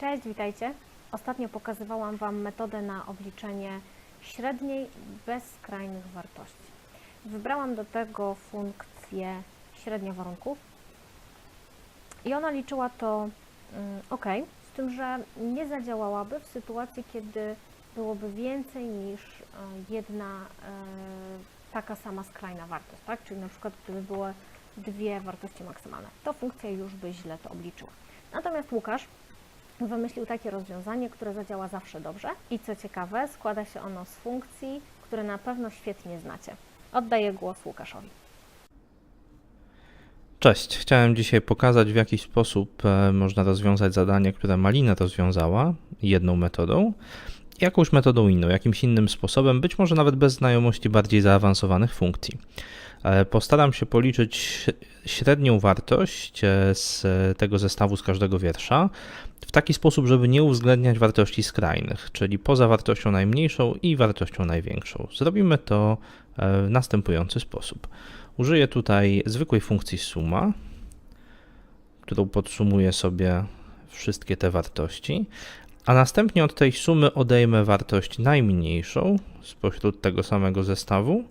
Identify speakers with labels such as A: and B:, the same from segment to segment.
A: Cześć, witajcie. Ostatnio pokazywałam Wam metodę na obliczenie średniej bez skrajnych wartości. Wybrałam do tego funkcję średnia warunków i ona liczyła to mm, ok, z tym, że nie zadziałałaby w sytuacji, kiedy byłoby więcej niż e, jedna e, taka sama skrajna wartość, tak? Czyli na przykład gdyby były dwie wartości maksymalne, to funkcja już by źle to obliczyła. Natomiast Łukasz wymyślił takie rozwiązanie, które zadziała zawsze dobrze i co ciekawe, składa się ono z funkcji, które na pewno świetnie znacie. Oddaję głos Łukaszowi.
B: Cześć, chciałem dzisiaj pokazać, w jaki sposób e, można rozwiązać zadanie, które Malina rozwiązała jedną metodą, jakąś metodą inną, jakimś innym sposobem, być może nawet bez znajomości bardziej zaawansowanych funkcji. E, Postaram się policzyć średnią wartość e, z tego zestawu z każdego wiersza w taki sposób, żeby nie uwzględniać wartości skrajnych, czyli poza wartością najmniejszą i wartością największą. Zrobimy to e, w następujący sposób. Użyję tutaj zwykłej funkcji suma, którą podsumuję sobie wszystkie te wartości, a następnie od tej sumy odejmę wartość najmniejszą spośród tego samego zestawu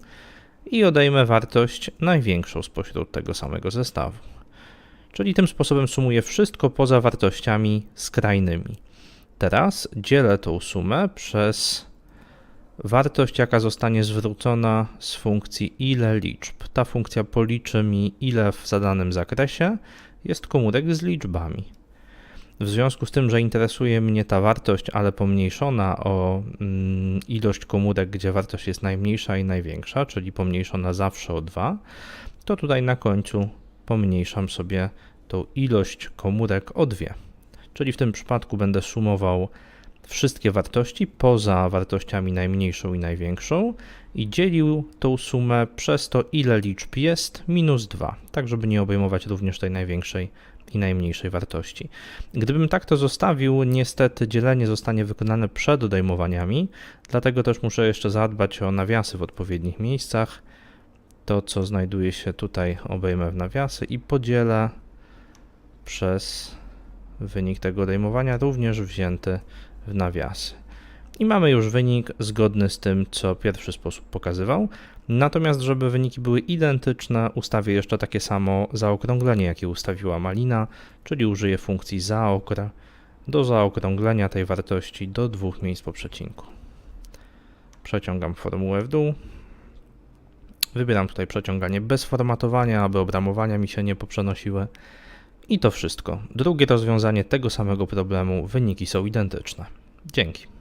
B: i odejmę wartość największą spośród tego samego zestawu. Czyli tym sposobem sumuję wszystko poza wartościami skrajnymi. Teraz dzielę tą sumę przez wartość, jaka zostanie zwrócona z funkcji ile liczb. Ta funkcja policzy mi, ile w zadanym zakresie jest komórek z liczbami. W związku z tym, że interesuje mnie ta wartość, ale pomniejszona o mm, ilość komórek, gdzie wartość jest najmniejsza i największa, czyli pomniejszona zawsze o 2, to tutaj na końcu pomniejszam sobie tą ilość komórek o 2. Czyli w tym przypadku będę sumował wszystkie wartości poza wartościami najmniejszą i największą i dzielił tą sumę przez to, ile liczb jest, minus 2, tak żeby nie obejmować również tej największej i najmniejszej wartości. Gdybym tak to zostawił, niestety dzielenie zostanie wykonane przed odejmowaniami, dlatego też muszę jeszcze zadbać o nawiasy w odpowiednich miejscach. To, co znajduje się tutaj, obejmę w nawiasy i podzielę przez wynik tego odejmowania, również wzięty w nawiasy. I mamy już wynik zgodny z tym, co pierwszy sposób pokazywał. Natomiast, żeby wyniki były identyczne, ustawię jeszcze takie samo zaokrąglenie, jakie ustawiła Malina, czyli użyję funkcji zaokr do zaokrąglenia tej wartości do dwóch miejsc po przecinku. Przeciągam formułę w dół. Wybieram tutaj przeciąganie bez formatowania, aby obramowania mi się nie poprzenosiły. I to wszystko. Drugie rozwiązanie tego samego problemu, wyniki są identyczne. Dzięki.